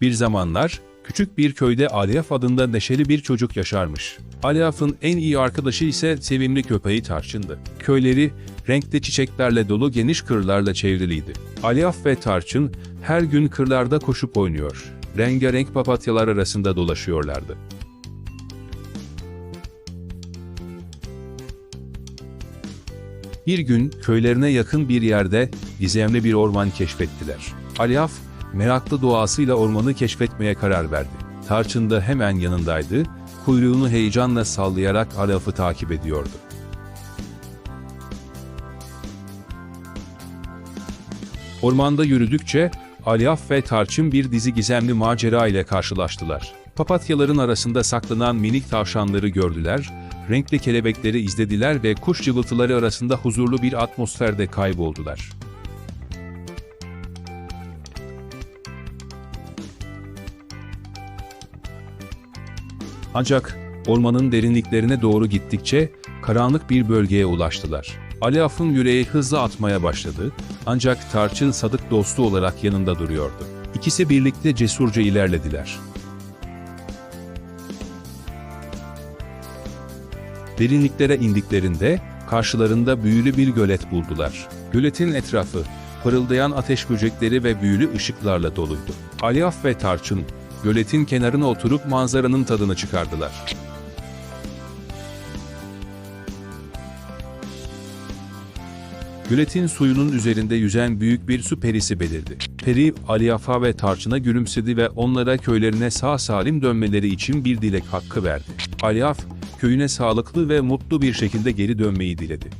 Bir zamanlar küçük bir köyde Alyaf adında neşeli bir çocuk yaşarmış. Alyaf'ın en iyi arkadaşı ise sevimli köpeği Tarçın'dı. Köyleri renkli çiçeklerle dolu geniş kırlarla çevriliydi. Alyaf ve Tarçın her gün kırlarda koşup oynuyor. Rengarenk papatyalar arasında dolaşıyorlardı. Bir gün köylerine yakın bir yerde gizemli bir orman keşfettiler. Alyaf, meraklı doğasıyla ormanı keşfetmeye karar verdi. Tarçın da hemen yanındaydı, kuyruğunu heyecanla sallayarak Alyaf'ı takip ediyordu. Ormanda yürüdükçe Alyaf ve Tarçın bir dizi gizemli macera ile karşılaştılar. Papatyaların arasında saklanan minik tavşanları gördüler, renkli kelebekleri izlediler ve kuş cıvıltıları arasında huzurlu bir atmosferde kayboldular. Ancak ormanın derinliklerine doğru gittikçe karanlık bir bölgeye ulaştılar. Alyaf'ın yüreği hızla atmaya başladı ancak Tarçın sadık dostu olarak yanında duruyordu. İkisi birlikte cesurca ilerlediler. Derinliklere indiklerinde karşılarında büyülü bir gölet buldular. Göletin etrafı parıldayan ateş böcekleri ve büyülü ışıklarla doluydu. Alyaf ve Tarçın göletin kenarına oturup manzaranın tadını çıkardılar. Göletin suyunun üzerinde yüzen büyük bir su perisi belirdi. Peri, Alyafa ve Tarçın'a gülümsedi ve onlara köylerine sağ salim dönmeleri için bir dilek hakkı verdi. Alyaf, köyüne sağlıklı ve mutlu bir şekilde geri dönmeyi diledi.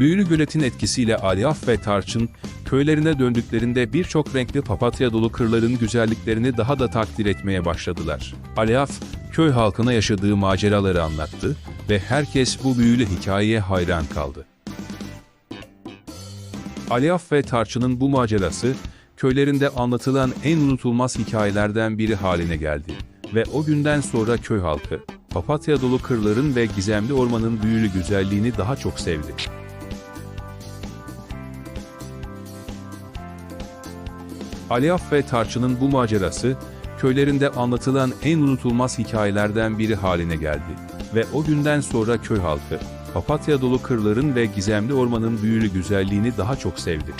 Büyülü göletin etkisiyle Alyaf ve Tarçın, köylerine döndüklerinde birçok renkli papatya dolu kırların güzelliklerini daha da takdir etmeye başladılar. Alyaf, köy halkına yaşadığı maceraları anlattı ve herkes bu büyülü hikayeye hayran kaldı. Alyaf ve Tarçın'ın bu macerası, köylerinde anlatılan en unutulmaz hikayelerden biri haline geldi ve o günden sonra köy halkı, papatya dolu kırların ve gizemli ormanın büyülü güzelliğini daha çok sevdi. Alyaf ve Tarçın'ın bu macerası, köylerinde anlatılan en unutulmaz hikayelerden biri haline geldi ve o günden sonra köy halkı, papatya dolu kırların ve gizemli ormanın büyülü güzelliğini daha çok sevdi.